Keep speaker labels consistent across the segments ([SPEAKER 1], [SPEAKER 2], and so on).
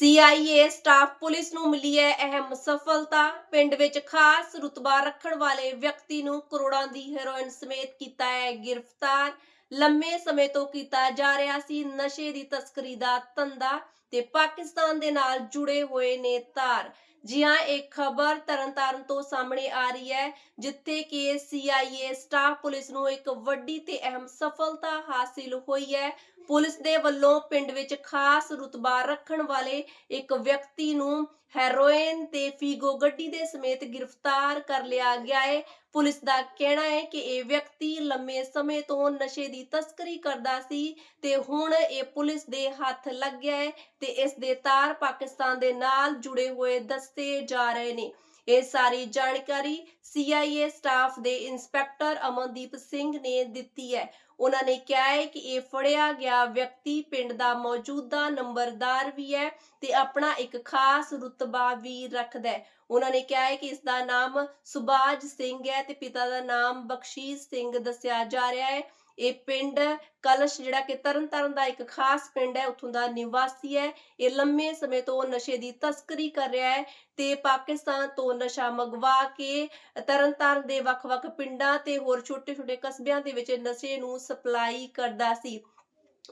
[SPEAKER 1] CIA staff police ਨੂੰ ਮਿਲੀ ਹੈ ਅਹਿਮ ਸਫਲਤਾ। ਪਿੰਡ ਵਿੱਚ ਖਾਸ ਰੁਤਬਾ ਰੱਖਣ ਵਾਲੇ ਵਿਅਕਤੀ ਨੂੰ ਕਰੋੜਾਂ ਦੀ ਹੈਰੋਇਨ ਸਮੇਤ ਕੀਤਾ ਹੈ ਗ੍ਰਿਫਤਾਰ। ਲੰਮੇ ਸਮੇਂ ਤੋਂ ਕੀਤਾ ਜਾ ਰਿਹਾ ਸੀ ਨਸ਼ੇ ਦੀ ਤਸਕਰੀ ਦਾ ਧੰਦਾ ਤੇ ਪਾਕਿਸਤਾਨ ਦੇ ਨਾਲ ਜੁੜੇ ਹੋਏ ਨੇ ਤਾਰ। ਜੀ ਹਾਂ ਇਹ ਖਬਰ ਤਰਨਤਾਰਨ ਤੋਂ ਸਾਹਮਣੇ ਆ ਰਹੀ ਹੈ, ਜਿੱਥੇ ਕਿ ਸੀਆਈਏ ਸਟਾਫ ਪੁਲਿਸ ਨੂੰ ਇੱਕ ਵੱਡੀ ਤੇ ਅਹਿਮ ਸਫਲਤਾ ਹਾਸਿਲ ਹੋਈ ਹੈ। ਪੁਲਿਸ ਦੇ ਵੱਲੋਂ ਪਿੰਡ ਵਿੱਚ ਖਾਸ ਰੁਤਬਾ ਰੱਖਣ ਵਾਲੇ ਇੱਕ ਵਿਅਕਤੀ ਨੂੰ ਹੈਰੋਇਨ ਤੇ ਫੀਗੋ ਗੱਡੀ ਦੇ ਸਮੇਤ ਗ੍ਰਿਫਤਾਰ ਕਰ ਲਿਆ ਗਿਆ ਹੈ। ਪੁਲਿਸ ਦਾ ਕਹਿਣਾ ਹੈ ਕਿ ਇਹ ਵਿਅਕਤੀ ਲੰਮੇ ਸਮੇਂ ਤੋਂ ਨਸ਼ੇ ਦੀ ਤਸਕਰੀ ਕਰਦਾ ਸੀ ਤੇ ਹੁਣ ਇਹ ਪੁਲਿਸ ਦੇ ਹੱਥ ਲੱਗ ਗਿਆ ਹੈ ਤੇ ਇਸ ਦੇ ਤਾਰ ਪਾਕਿਸਤਾਨ ਦੇ ਨਾਲ ਜੁੜੇ ਹੋਏ ਦੱਸੇ ਜਾ ਰਹੇ ਨੇ। ਇਹ ਸਾਰੀ ਜਾਣਕਾਰੀ ਸੀਆਈਏ ਸਟਾਫ ਦੇ ਇੰਸਪੈਕਟਰ ਅਮਨਦੀਪ ਸਿੰਘ ਨੇ ਦਿੱਤੀ ਹੈ। ਉਹਨਾਂ ਨੇ ਕਿਹਾ ਹੈ ਕਿ ਇਹ ਫੜਿਆ ਗਿਆ ਵਿਅਕਤੀ ਪਿੰਡ ਦਾ ਮੌਜੂਦਾ ਨੰਬਰਦਾਰ ਵੀ ਹੈ ਤੇ ਆਪਣਾ ਇੱਕ ਖਾਸ ਰੁਤਬਾ ਵੀ ਰੱਖਦਾ ਹੈ। ਉਹਨਾਂ ਨੇ ਕਿਹਾ ਹੈ ਕਿ ਇਸ ਦਾ ਨਾਮ ਸੁਬਾਜ ਸਿੰਘ ਹੈ ਤੇ ਪਿਤਾ ਦਾ ਨਾਮ ਬਖਸ਼ੀਸ਼ ਸਿੰਘ ਦੱਸਿਆ ਜਾ ਰਿਹਾ ਹੈ। ਇਹ ਪਿੰਡ ਕਲਸ਼ ਜਿਹੜਾ ਕਿ ਤਰਨਤਾਰਨ ਦਾ ਇੱਕ ਖਾਸ ਪਿੰਡ ਹੈ, ਉੱਥੋਂ ਦਾ ਨਿਵਾਸੀ ਹੈ। ਇਹ ਲੰਮੇ ਸਮੇਂ ਤੋਂ ਨਸ਼ੇ ਦੀ ਤਸਕਰੀ ਕਰ ਰਿਹਾ ਹੈ ਤੇ ਪਾਕਿਸਤਾਨ ਤੋਂ ਨਸ਼ਾ ਮੰਗਵਾ ਕੇ ਤਰਨਤਾਰਨ ਦੇ ਵੱਖ-ਵੱਖ ਪਿੰਡਾਂ ਤੇ ਹੋਰ ਛੋਟੇ-ਛੋਟੇ ਕਸਬਿਆਂ ਦੇ ਵਿੱਚ ਨਸ਼ੇ ਨੂੰ ਸਪਲਾਈ ਕਰਦਾ ਸੀ।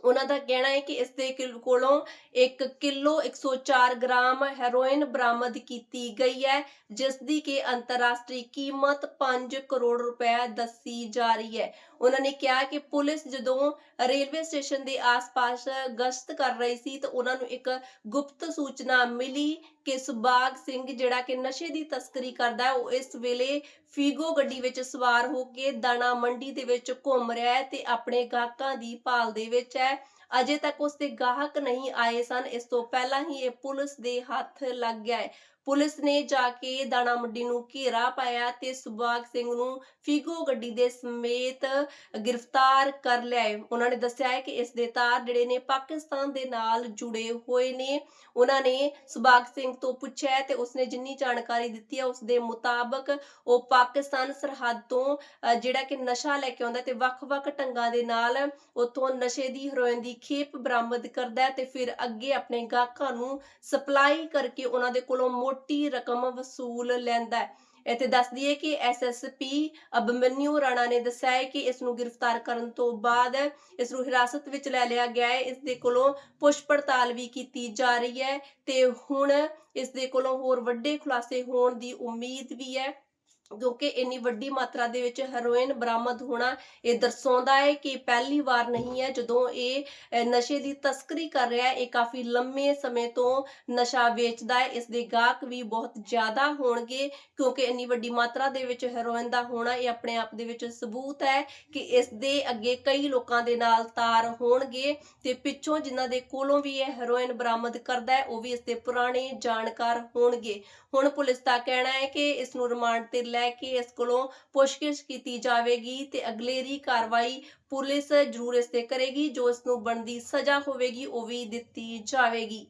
[SPEAKER 1] ਉਹਨਾਂ ਦਾ ਕਹਿਣਾ ਹੈ ਕਿ ਇਸ ਦੇ ਕਿਲ- ਕੋਲੋਂ 1 ਕਿਲੋ 104 ਗ੍ਰਾਮ ਹੈਰੋਇਨ ਬਰਾਮਦ ਕੀਤੀ ਗਈ ਹੈ, ਜਿਸ ਦੀ ਕਿ ਅੰਤਰਰਾਸ਼ਟਰੀ ਕੀਮਤ 5 ਕਰੋੜ ਰੁਪਏ ਦੱਸੀ ਜਾ ਰਹੀ ਹੈ। ਉਹਨਾਂ ਨੇ ਕਿਹਾ ਕਿ ਪੁਲਿਸ ਜਦੋਂ ਰੇਲਵੇ ਸਟੇਸ਼ਨ ਦੇ ਆਸ-ਪਾਸ ਗਸ਼ਤ ਕਰ ਰਹੀ ਸੀ, ਤਾਂ ਉਹਨਾਂ ਨੂੰ ਇੱਕ ਗੁਪਤ ਸੂਚਨਾ ਮਿਲੀ ਕਿ ਸੁਬਾਗ ਸਿੰਘ ਜਿਹੜਾ ਕਿ ਨਸ਼ੇ ਦੀ ਤਸਕਰੀ ਕਰਦਾ ਹੈ, ਉਹ ਇਸ ਵੇਲੇ ਫੀਗੋ ਗੱਡੀ ਵਿੱਚ ਸਵਾਰ ਹੋ ਕੇ ਦਾਣਾ ਮੰਡੀ ਦੇ ਵਿੱਚ ਘੁੰਮ ਰਿਹਾ ਹੈ ਤੇ ਆਪਣੇ ਗਾਹਕਾਂ ਦੀ ਭਾਲ ਦੇ ਵਿੱਚ ਹੈ ਅਜੇ ਤੱਕ ਉਸ ਦੇ ਗਾਹਕ ਨਹੀਂ ਆਏ ਸਨ। ਇਸ ਤੋਂ ਪਹਿਲਾਂ ਹੀ ਇਹ ਪੁਲਿਸ ਦੇ ਹੱਥ ਲੱਗ ਗਿਆ ਹੈ। ਪੁਲਿਸ ਨੇ ਜਾ ਕੇ ਦਾਣਾ ਮੰਡੀ ਨੂੰ ਘੇਰਾ ਪਾਇਆ ਤੇ ਸੁਬਾਗ ਸਿੰਘ ਨੂੰ ਫੀਗੋ ਗੱਡੀ ਦੇ ਸਮੇਤ ਗ੍ਰਿਫਤਾਰ ਕਰ ਲਿਆ ਹੈ। ਉਹਨਾਂ ਨੇ ਦੱਸਿਆ ਹੈ ਕਿ ਇਸ ਦੇ ਤਾਰ ਜਿਹੜੇ ਨੇ ਪਾਕਿਸਤਾਨ ਦੇ ਨਾਲ ਜੁੜੇ ਹੋਏ ਨੇ। ਉਹਨਾਂ ਨੇ ਸੁਬਾਗ ਸਿੰਘ ਤੋਂ ਪੁੱਛਿਆ ਤੇ ਉਸਨੇ ਜਿੰਨੀ ਜਾਣਕਾਰੀ ਦਿੱਤੀ ਹੈ ਉਸ ਦੇ ਮੁਤਾਬਕ ਉਹ ਪਾਕਿਸਤਾਨ ਸਰਹੱਦ ਤੋਂ ਜਿਹੜਾ ਕਿ ਨਸ਼ਾ ਲੈ ਕੇ ਆਉਂਦਾ ਤੇ ਵੱਖ-ਵੱਖ ਢੰਗਾਂ ਦੇ ਨਾਲ ਉਥੋਂ ਨਸ਼ੇ ਦੀ, ਹੈਰੋਇਨ ਦੀ ਖੇਪ ਬਰਾਮਦ ਕਰਦਾ ਹੈ ਤੇ ਫਿਰ ਅੱਗੇ ਆਪਣੇ ਗਾਹਕਾਂ ਨੂੰ ਸਪਲਾਈ ਕਰਕੇ ਉਹਨਾਂ ਦੇ ਕੋਲੋਂ ਮੋਟੀ ਰਕਮ ਵਸੂਲ ਲੈਂਦਾ ਹੈ। ਇੱਥੇ ਦੱਸ ਦਈਏ ਕਿ ਐਸਐਸਪੀ ਅਬਮਨਿਊ ਰਾਣਾ ਨੇ ਦੱਸਿਆ ਹੈ ਕਿ ਇਸ ਨੂੰ ਗ੍ਰਿਫਤਾਰ ਕਰਨ ਤੋਂ ਬਾਅਦ ਇਸ ਨੂੰ ਹਿਰਾਸਤ ਵਿੱਚ ਲੈ ਲਿਆ ਗਿਆ ਹੈ। ਇਸ ਦੇ ਕੋਲੋਂ ਪੁੱਛ ਪੜਤਾਲ ਵੀ ਕੀਤੀ ਜਾ ਰਹੀ ਹੈ ਤੇ ਹੁਣ ਇਸ ਦੇ ਕੋਲੋਂ ਹੋਰ ਵੱਡੇ ਖੁਲਾਸੇ ਹੋਣ ਦੀ ਉਮੀਦ ਵੀ ਹੈ। ਕਿਉਂਕਿ ਇੰਨੀ ਵੱਡੀ ਮਾਤਰਾ ਦੇ ਵਿੱਚ ਹੈਰੋਇਨ ਬਰਾਮਦ ਹੋਣਾ ਇਹ ਦਰਸਾਉਂਦਾ ਹੈ ਕਿ ਪਹਿਲੀ ਵਾਰ ਨਹੀਂ ਹੈ। ਜਦੋਂ ਇਹ ਨਸ਼ੇ ਦੀ ਤਸਕਰੀ ਕਰ ਰਿਹਾ ਹੈ, ਇਹ ਕਾਫੀ ਲੰਮੇ ਸਮੇਂ ਤੋਂ ਨਸ਼ਾ ਵੇਚਦਾ ਹੈ। ਇਸ ਦੇ ਗਾਹਕ ਵੀ ਬਹੁਤ ਜ਼ਿਆਦਾ ਹੋਣਗੇ ਕਿਉਂਕਿ ਇੰਨੀ ਵੱਡੀ ਮਾਤਰਾ ਦੇ ਵਿੱਚ ਹੈਰੋਇਨ ਦਾ ਹੋਣਾ ਇਹ ਆਪਣੇ ਆਪ ਦੇ ਵਿੱਚ ਸਬੂਤ ਹੈ ਕਿ ਇਸ ਦੇ ਅੱਗੇ ਕਈ ਲੋਕਾਂ ਦੇ ਨਾਲ ਤਾਰ ਹੋਣਗੇ ਤੇ ਪਿੱਛੋਂ ਜਿਨ੍ਹਾਂ ਦੇ ਕੋਲੋਂ ਵੀ ਇਹ ਹੈਰੋਇਨ ਬਰਾਮਦ ਕਰਦਾ ਹੈ, ਉਹ ਵੀ ਇਸ ਦੇ ਪੁਰਾਣੇ ਜਾਣਕਾਰ ਹੋਣਗੇ। ਹੁਣ ਪੁਲਿਸ ਦਾ ਕਹਿਣਾ ਹੈ ਕਿ ਇਸ ਨੂੰ ਰਿਮਾਂਡ ਤੇ ਲੈ ਕੇ ਇਸ ਕੋਲੋਂ ਪੁੱਛਗਿੱਛ ਕੀਤੀ ਜਾਵੇਗੀ ਤੇ ਅਗਲੇਰੀ ਕਾਰਵਾਈ ਪੁਲਿਸ ਜ਼ਰੂਰ ਇਸ ਤੇ ਕਰੇਗੀ, ਜੋ ਇਸ ਨੂੰ ਬਣਦੀ ਸਜ਼ਾ ਹੋਵੇਗੀ, ਉਹ ਵੀ ਦਿੱਤੀ ਜਾਵੇਗੀ।